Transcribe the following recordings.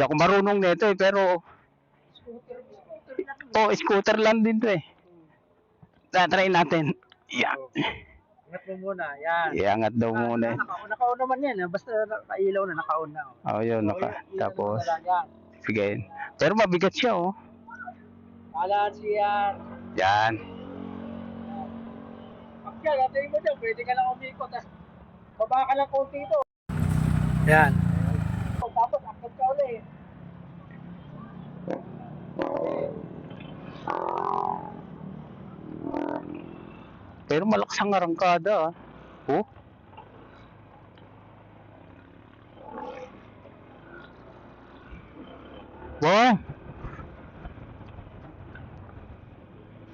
Hindi ako marunong nito eh, pero Scooter, oh, scooter lang din to eh. Tatry natin. Yeah. Ingat mo muna, yan. Iangat daw muna eh. Naka, naka-on naman yan, eh. basta nakailaw na, naka-on na. oh. Oh, yun, So, naka. yun- yun Tapos, sige. Pero mabigat siya oh. Balance yan. Yan. Pagka, gatay mo dyan, pwede ka lang umikot. Tapos, baba ka lang konti ito. Yan. Tapos, akit ka ulit. Pero malakas ang arangkada ah. Oh. Wow.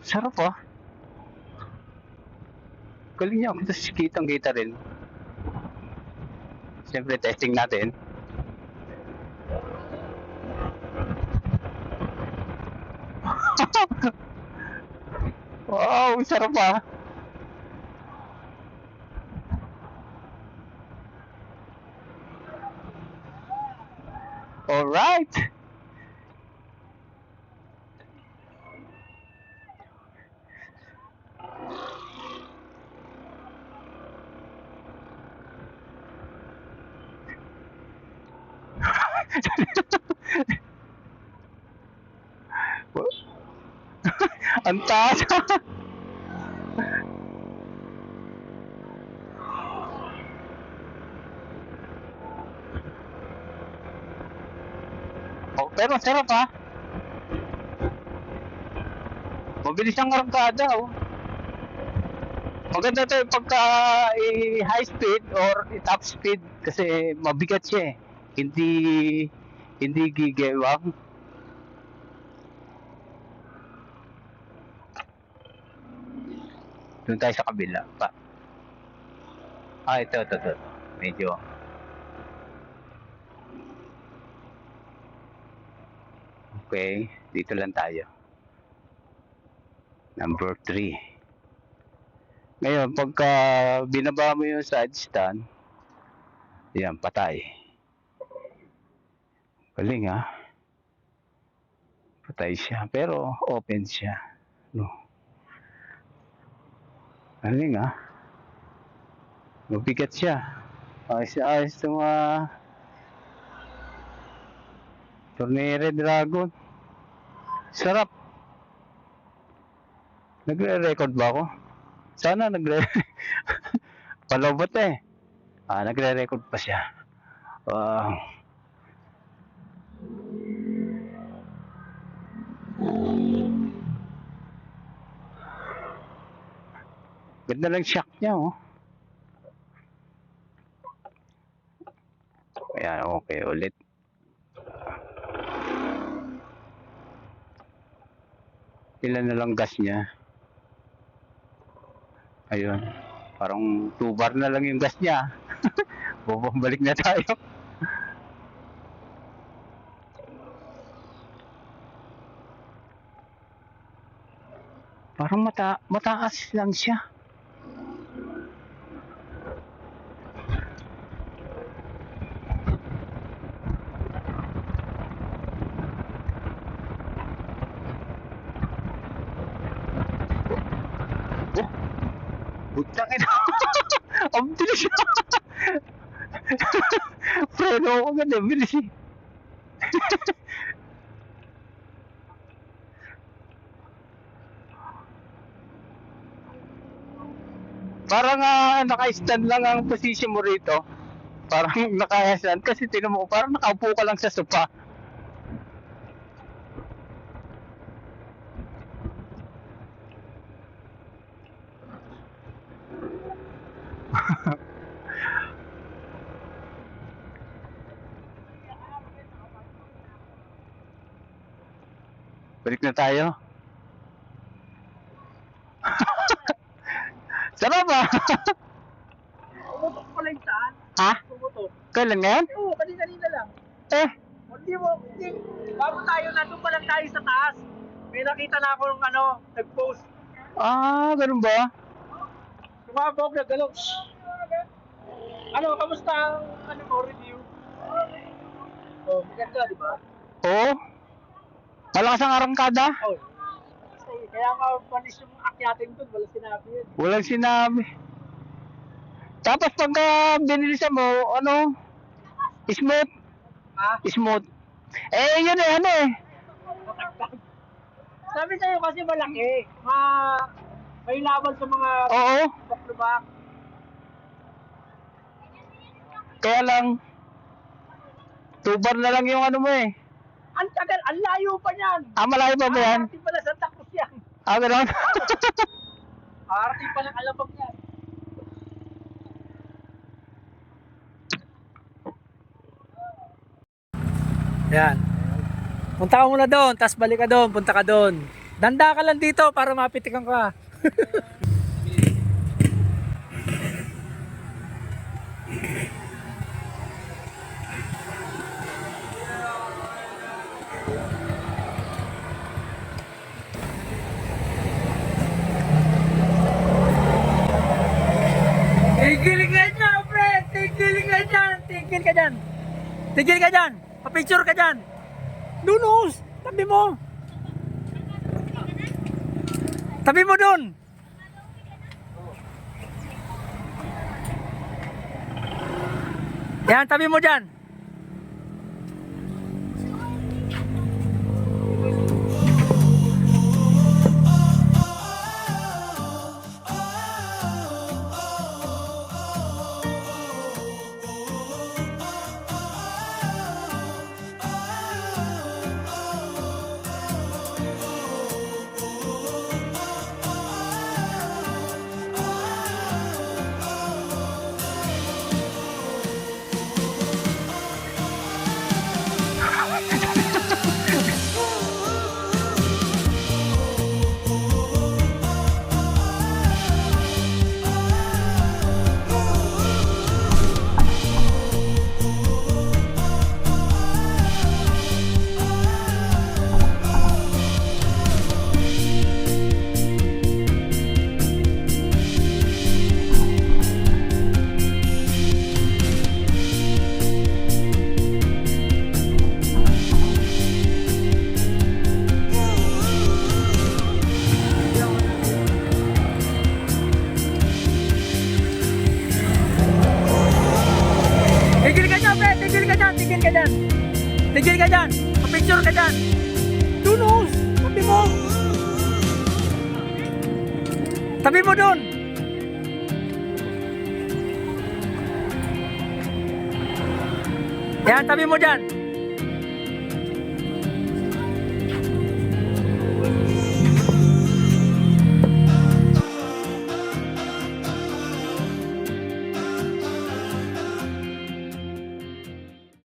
Sarap ah. Galing niya. Tapos kitang kita rin. Siyempre testing natin. wow, sarap ah. All right. Ang taas. oh, pero sarap ha. Mabilis ang arangkada oh. Maganda yung pagka eh, high speed or top speed kasi mabigat siya eh. Hindi hindi gigewang. Doon tayo sa kabila pa. Ah, ito, ito, ito. Medyo. Okay, dito lang tayo. Number 3. Ngayon, pagka binaba mo yung side stand, yan, patay. Galing ha. Patay siya, pero open siya. No. Galing ha. Mabigat siya. Ayos na ayos itong mga Tornere Dragon. Sarap. Nagre-record ba ako? Sana nagre Palobot eh. Ah, nagre-record pa siya. Wow. Ganda ng shock niya, oh. Ayan, okay, ulit. Ilan na lang gas niya. Ayun. Parang 2 bar na lang yung gas niya. Bumabalik na tayo. Parang mata mataas lang siya. Putang ina! Ang bilis! Preno ako agad eh, bilis. Parang ah, naka-stand lang ang position mo rito. Parang naka-stand kasi tinan mo, parang nakaupo ka lang sa sopa. Balik na tayo. Sarap ah! Pumutok pala yung saan. ha? Pumutok. Kailan ngayon? Oo, kanina-kanina lang. Eh, Hindi mo, hindi. Bago tayo, nandun pa lang tayo sa taas. May nakita na ako ng ano, nag-post. ah, ganun ba? Tumabog na galaw. Ano, kamusta ang ano mo, review? Oh, maganda, di ba? Oo. Malakas ang arangkada. Oh. Kasi, kaya nga panis yung akyatin doon, wala sinabi yun. Walang sinabi. Tapos pagka binilisan mo, ano, smooth, Ha? smooth. Eh, yun eh, ano eh. Sabi sa'yo kasi malaki. Ma... May laban sa mga Oo. lubak-lubak. Kaya lang, tubar na lang yung ano mo eh. Ang tagal, ang layo pa niyan. Ah, malayo pa ba yan? Arating pala Santa Cruz yan. Ah, gano'n? Arating pala Alabang yan. Yan. Punta ka muna doon, tapos balik ka doon, punta ka doon. Danda ka lang dito para mapitikan ka. Tigil ka dyan, pre! Ka dyan! Tigil ka dyan! Tigil ka dyan! Papicture ka dyan! Dunos! Tabi mo! Tabi mo dun! Yan, tabi mo dyan! Tigil ka dyan! Tigil ka dyan! Papicture ka dyan! Dunos! Tabi mo! Tabi mo dun! Yan, tabi mo dyan!